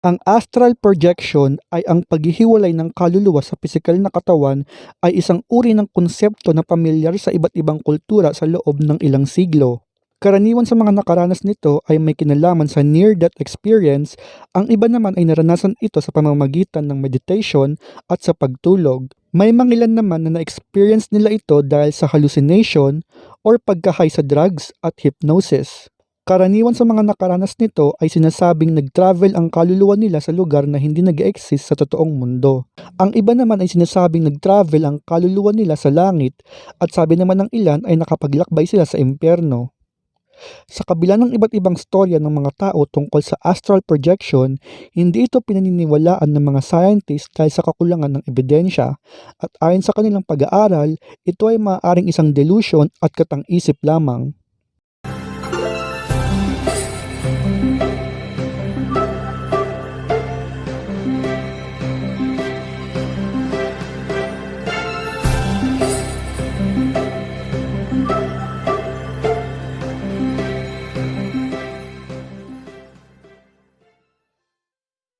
Ang astral projection ay ang paghihiwalay ng kaluluwa sa pisikal na katawan ay isang uri ng konsepto na pamilyar sa iba't ibang kultura sa loob ng ilang siglo. Karaniwan sa mga nakaranas nito ay may kinalaman sa near-death experience, ang iba naman ay naranasan ito sa pamamagitan ng meditation at sa pagtulog. May mangilan naman na na-experience nila ito dahil sa hallucination or pagkahay sa drugs at hypnosis. Karaniwan sa mga nakaranas nito ay sinasabing nag-travel ang kaluluwa nila sa lugar na hindi nag exist sa totoong mundo. Ang iba naman ay sinasabing nag-travel ang kaluluwa nila sa langit at sabi naman ng ilan ay nakapaglakbay sila sa impyerno. Sa kabila ng iba't ibang storya ng mga tao tungkol sa astral projection, hindi ito pinaniniwalaan ng mga scientists dahil sa kakulangan ng ebidensya at ayon sa kanilang pag-aaral, ito ay maaaring isang delusion at katang-isip lamang.